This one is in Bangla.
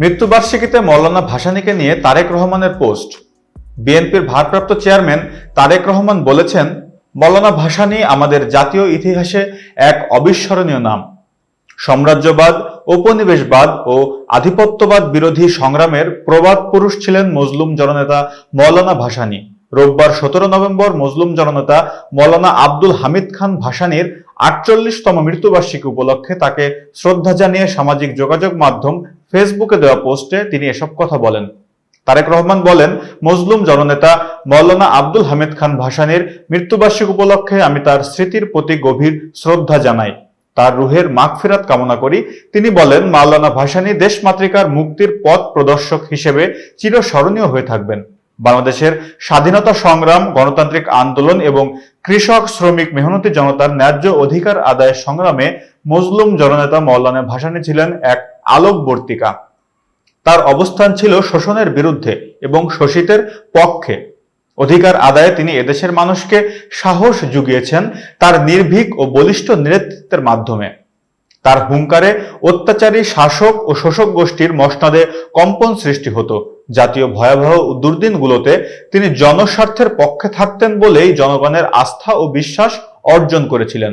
মৃত্যুবার্ষিকীতে মৌলানা ভাসানীকে নিয়ে তারেক রহমানের পোস্ট। বিএনপির ভারপ্রাপ্ত চেয়ারম্যান তারেক রহমান বলেছেন, মৌলানা ভাসানী আমাদের জাতীয় ইতিহাসে এক অবিস্মরণীয় নাম। সাম্রাজ্যবাদ, উপনিবেশবাদ ও আধিপত্যবাদ বিরোধী সংগ্রামের প্রবাদ পুরুষ ছিলেন মজলুম জননেতা মৌলানা ভাসানী। রোববার সতেরো নভেম্বর মজলুম জননেতা মৌলানা আব্দুল হামিদ খান ভাসানীর আটচল্লিশতম মৃত্যুবার্ষিকী উপলক্ষে তাকে শ্রদ্ধা জানিয়ে সামাজিক যোগাযোগ মাধ্যম ফেসবুকে দেওয়া পোস্টে তিনি এসব কথা বলেন। তারেক রহমান বলেন, মজলুম জননেতা মৌলানা আব্দুল হামিদ খান ভাসানীর মৃত্যুবার্ষিকী উপলক্ষে আমি তার স্মৃতির প্রতি গভীর শ্রদ্ধা জানাই। তার রুহের মাগফিরাত কামনা করি। তিনি বলেন মাওলানা ভাসানী দেশমাতৃকার মুক্তির পথ প্রদর্শক হিসেবে চিরস্মরণীয় হয়ে থাকবেন। বাংলাদেশের স্বাধীনতা সংগ্রাম, গণতান্ত্রিক আন্দোলন এবং কৃষক, শ্রমিক, মেহনতি জনতার ন্যায্য অধিকার আদায়ের সংগ্রামে মজলুম জননেতা মৌলানা ভাসানী ছিলেন এক আলোকবর্তিকা। তার অবস্থান ছিল শোষণের বিরুদ্ধে এবং শোষিতের পক্ষে। অধিকার আদায়ে তিনি এদেশের মানুষকে সাহস জুগিয়েছেন তার নির্ভীক ও বলিষ্ঠ নেতৃত্বের মাধ্যমে। তার হুঙ্কারে অত্যাচারী শাসক ও শোষক গোষ্ঠীর মসনাদে কম্পন সৃষ্টি হতো। জাতীয় ভয়াবহ দুর্দিনগুলোতে তিনি জনস্বার্থের পক্ষে থাকতেন বলেই জনগণের আস্থা ও বিশ্বাস অর্জন করেছিলেন।